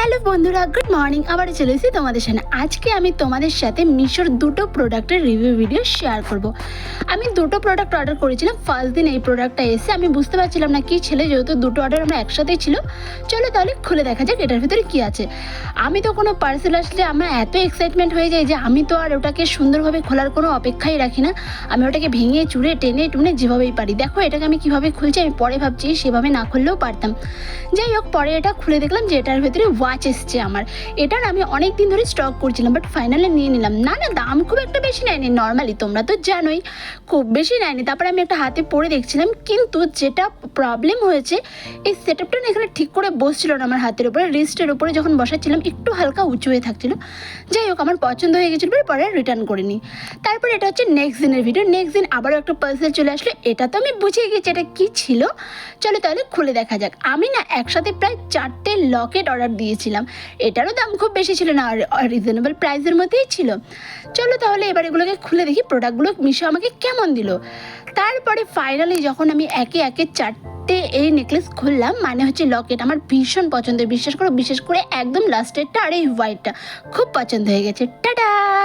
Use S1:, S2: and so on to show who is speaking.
S1: Hello বন্ধুরা, good morning. আবার চলে এসেছি তোমাদের সামনে। আজকে আমি তোমাদের সাথে মিশোর দুটো প্রোডাক্টের রিভিউ ভিডিও শেয়ার করব। আমি দুটো প্রোডাক্ট অর্ডার করেছিলাম। ফার্স্ট দিন এই প্রোডাক্টটা এসে আমি বুঝতে পারছিলাম না কি ছেলে, যেহেতু দুটো অর্ডার আমরা একসাথেই ছিল। চলো তাহলে খুলে দেখা যাক এটার ভিতরে কি আছে। আমি তো কোনো পার্সেল আসলে আমার এত এক্সাইটমেন্ট হয়ে যায় যে আমি তো আর ওটাকে সুন্দরভাবে খোলার কোনো অপেক্ষাই রাখি না। আমি ওটাকে ভেঙে, চুড়ে, টেনে, টুনে যেভাবেই পারি। দেখো এটাকে আমি কীভাবে খুলছি, আমি পরে ভাবছি সেভাবে না খুললেও পারতাম। যাই হোক, পরে এটা খুলে দেখলাম যে এটার ভেতরে ওয়াচ এসছে আমার। এটার আমি অনেক দিন ধরে স্টক করছিলাম বাট ফাইনালি নিয়ে নিলাম। না না, দাম খুব একটা বেশি নেয়নি নর্মালি তোমরা তো জানোই, খুব বেশি নেয়নি। তারপরে আমি একটা হাতে পরে দেখছিলাম, কিন্তু যেটা প্রবলেম হয়েছে, এই সেট আপটা না এখানে ঠিক করে বসছিল না আমার হাতের উপরে। রিস্টের উপরে যখন বসাচ্ছিলাম, একটু হালকা উঁচু হয়ে থাকছিল। যাই হোক, আমার পছন্দ হয়ে গেছিল পরে রিটার্ন করে নিই তারপরে এটা হচ্ছে নেক্সট দিনের ভিডিও নেক্সট দিন আবারও একটা পার্সেল চলে আসলো। এটা তো আমি বুঝে গেছি, এটা কী ছিল? চলো তাহলে খুলে দেখা যাক। আমি না একসাথে প্রায় চারটে লকেট অর্ডার দিয়েছিলাম। এটারও দাম খুব বেশি ছিল না, আর রিজনেবল প্রাইসের মধ্যেই ছিল। চলো তাহলে এবার এগুলোকে খুলে দেখি প্রোডাক্টগুলো মিশো আমাকে কেমন দিল। তারপরে ফাইনালি যখন আমি একে একে চারটে এই নেকলেস খুললাম মানে হচ্ছে লকেট আমার ভীষণ পছন্দের, বিশ্বাস করো, বিশেষ করে একদম লাস্টেরটা আর এই হোয়াইটটা খুব পছন্দ হয়ে গেছে। টাটা!